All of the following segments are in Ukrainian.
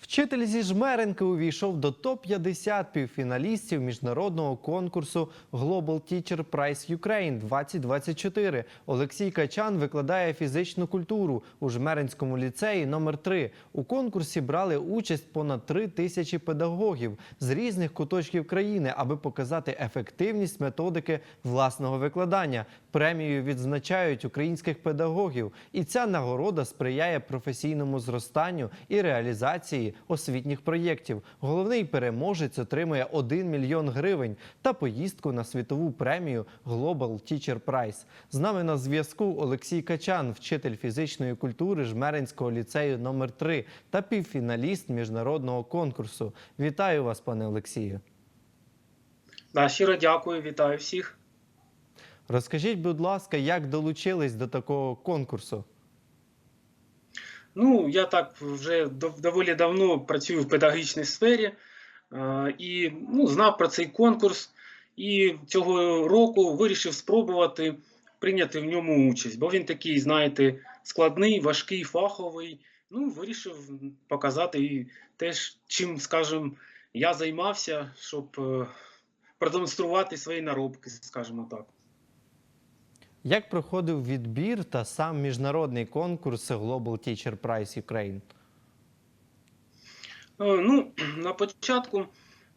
Вчитель зі Жмеренки увійшов до топ-50 півфіналістів міжнародного конкурсу Global Teacher Prize Ukraine 2024. Олексій Качан викладає фізичну культуру у Жмеринському ліцеї номер 3 У конкурсі брали участь понад три тисячі педагогів з різних куточків країни, аби показати ефективність методики власного викладання. Премією відзначають українських педагогів, і ця нагорода сприяє професійному зростанню і реалізації освітніх проєктів. Головний переможець отримує 1 мільйон гривень та поїздку на світову премію Global Teacher Prize. З нами на зв'язку Олексій Качан, вчитель фізичної культури Жмеринського ліцею номер 3 та півфіналіст міжнародного конкурсу. Вітаю вас, пане Олексію. Да, щиро дякую, вітаю всіх. Розкажіть, будь ласка, як долучились до такого конкурсу? Ну, я так вже доволі давно працюю в педагогічній сфері е, і ну, знав про цей конкурс. І цього року вирішив спробувати прийняти в ньому участь, бо він такий, знаєте, складний, важкий, фаховий. Ну, вирішив показати і теж, чим, скажімо, я займався, щоб е, продемонструвати свої наробки, скажімо так. Як проходив відбір та сам міжнародний конкурс Global Teacher Prize Ukraine? Е, Ну, на початку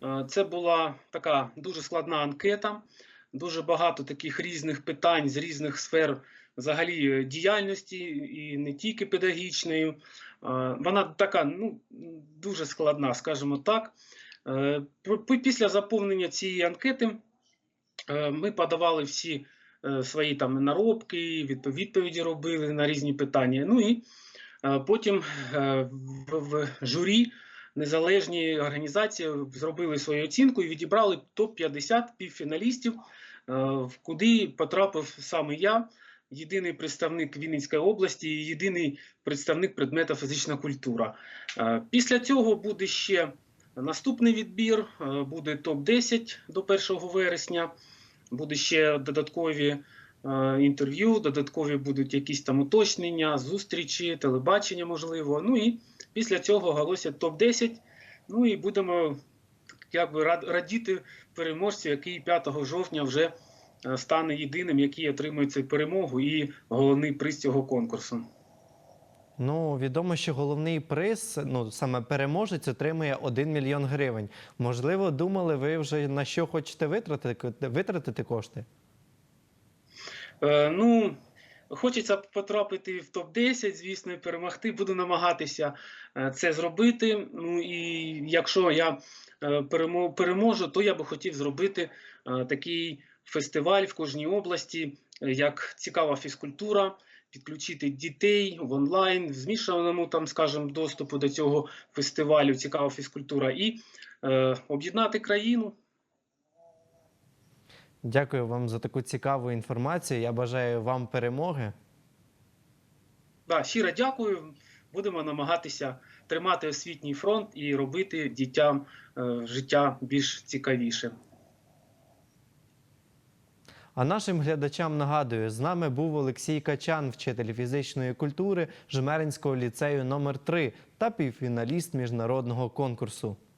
е, це була така дуже складна анкета, дуже багато таких різних питань з різних сфер взагалі е, діяльності, і не тільки педагогічної. Вона така ну, дуже складна, скажімо так. Після заповнення цієї анкети ми подавали всі свої там наробки, відпо- відповіді робили на різні питання. Ну і е, потім е, в, журі незалежні організації зробили свою оцінку і відібрали топ-50 півфіналістів, е, куди потрапив саме я, єдиний представник Вінницької області, і єдиний представник предмета фізична культура. Е, Після цього буде ще наступний відбір, е, буде топ-10 до 1 вересня, буде ще додаткові. е, Інтерв'ю, додаткові будуть якісь там уточнення, зустрічі, телебачення, можливо. Ну і Після цього оголосять топ-10. Ну і будемо якби рад- радіти переможцю, який 5 жовтня вже е, стане єдиним, який отримує цю перемогу і головний приз цього конкурсу. Ну, відомо, що головний приз, ну саме переможець, отримує 1 мільйон гривень. Можливо, думали ви вже на що хочете витратити, витратити кошти? Е, ну, хочеться потрапити в топ-10, звісно, і перемогти. Буду намагатися е, це зробити. Ну і якщо я е, переможу, то я би хотів зробити е, такий фестиваль в кожній області, як цікава фізкультура. Підключити дітей в онлайн, в змішаному там, скажімо, доступу до цього фестивалю цікава фізкультура і е, об'єднати країну. Дякую вам за таку цікаву інформацію. Я бажаю вам перемоги. Да, щиро дякую. Будемо намагатися тримати освітній фронт і робити дітям е, життя більш цікавіше. А нашим глядачам нагадую, з нами був Олексій Качан, вчитель фізичної культури Жмеринського ліцею номер 3 та півфіналіст міжнародного конкурсу.